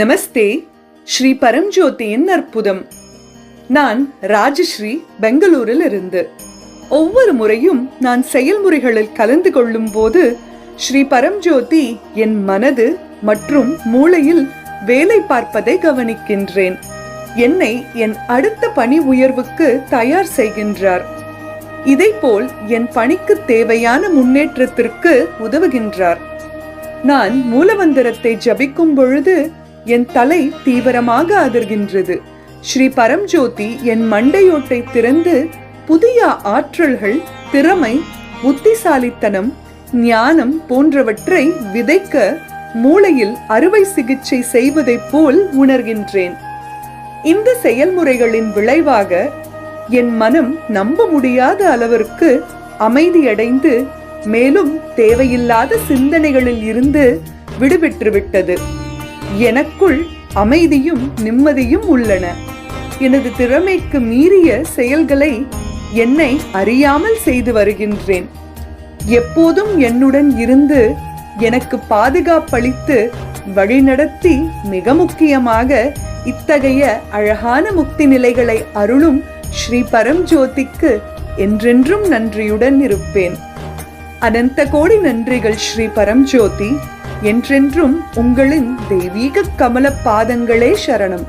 நமஸ்தே ஸ்ரீ பரம்ஜோதியின் அற்புதம். நான் ராஜஸ்ரீ பெங்களூரில் இருந்து ஒவ்வொரு முறையும் நான் செயல்முறைகளில் கலந்து கொள்ளும் போது ஸ்ரீ பரம்ஜோதி என் மனது மற்றும் மூளையில் வேலை பார்ப்பதை கவனிக்கின்றேன். என்னை என் அடுத்த பணி உயர்வுக்கு தயார் செய்கின்றார். இதைப்போல் என் பணிக்கு தேவையான முன்னேற்றத்திற்கு உதவுகின்றார். நான் மூலமந்திரத்தை ஜபிக்கும் பொழுது என் தலை தீவிரமாக அதிர்கின்றது. ஸ்ரீ பரம்ஜோதி என் மண்டையோட்டை திறந்து புதிய ஆற்றல்கள் திறமை புத்திசாலித்தனம் ஞானம் போன்றவற்றை விதைக்க மூளையில் அறுவை சிகிச்சை செய்வதைப் போல் உணர்கின்றேன். இந்த செயல்முறைகளின் விளைவாக என் மனம் நம்ப முடியாத அளவிற்கு அமைதியடைந்து மேலும் தேவையில்லாத சிந்தனைகளில் இருந்து விடுபெற்றுவிட்டது எனக்குள் அமைதியும் நிம்மதியும் உள்ளன. எனது திறமைக்கு மீறிய செயல்களை என்னை அறியாமல் செய்து வருகின்றேன். எப்போதும் என்னுடன் இருந்து எனக்கு பாதுகாப்பளித்து வழிநடத்தி மிக முக்கியமாக இத்தகைய அழகான முக்தி நிலைகளை அருளும் ஸ்ரீ பரம்ஜோதிக்கு என்றென்றும் நன்றியுடன் இருப்பேன். அனந்த கோடி நன்றிகள் ஸ்ரீ பரம்ஜோதி. என்றென்றும் உங்களின் தெய்வீக கமல பாதங்களே சரணம்.